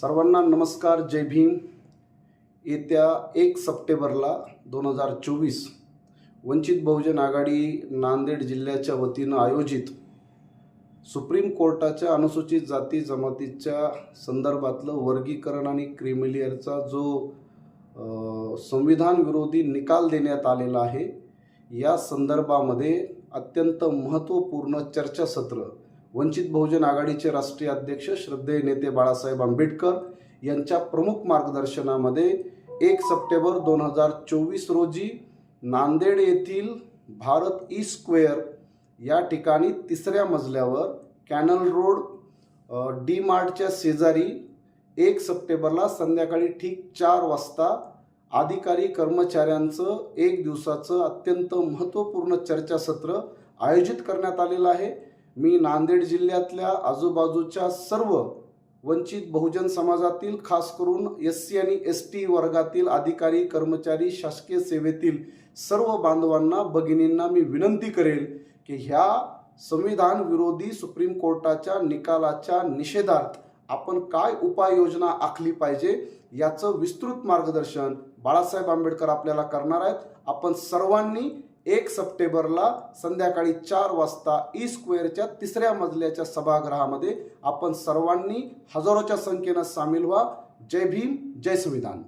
सर्वांना नमस्कार जय भीम. येत्या एक सप्टेंबरला दोन हजार चोवीस वंचित बहुजन आघाडी नांदेड जिल्ह्याच्या वतीनं आयोजित सुप्रीम कोर्टाच्या अनुसूचित जाती जमातीच्या संदर्भातलं वर्गीकरण आणि क्रिमिलियरचा जो संविधान विरोधी निकाल देण्यात आलेला आहे या संदर्भामध्ये अत्यंत महत्त्वपूर्ण चर्चासत्र वंचित बहुजन आघाडीचे राष्ट्रीय अध्यक्ष श्रद्धेय नेते बाळासाहेब आंबेडकर यांच्या प्रमुख मार्गदर्शनामध्ये एक सप्टेंबर दोन हजार चोवीस रोजी नांदेड येथील भारत ई स्क्वेअर या ठिकाणी तिसऱ्या मजल्यावर कॅनल रोड डी मार्टच्या शेजारी एक सप्टेंबरला संध्याकाळी ठीक चार वाजता अधिकारी कर्मचाऱ्यांचं एक दिवसाचं अत्यंत महत्त्वपूर्ण चर्चासत्र आयोजित करण्यात आलेलं आहे. मी नांदेड जिल्ह्यातल्या आजूबाजूच्या सर्व वंचित बहुजन समाजातील खास करून एस सी आणि एस टी वर्गातील अधिकारी कर्मचारी शासकीय सेवेतील सर्व बांधवांना भगिनींना मी विनंती करेल की ह्या संविधान विरोधी सुप्रीम कोर्टाच्या निकालाच्या निषेधार्थ आपण काय उपाययोजना आखली पाहिजे याचं विस्तृत मार्गदर्शन बाळासाहेब आंबेडकर आपल्याला करणार आहेत. आपण सर्वांनी एक सप्टेंबरला संध्याकाळी चार वाजता e ई स्क्वेअरच्या तिसऱ्या मजल्याच्या सभागृहामध्ये आपण सर्वांनी हजारोच्या संख्येनं सामील व्हा. जय भीम जय संविधान.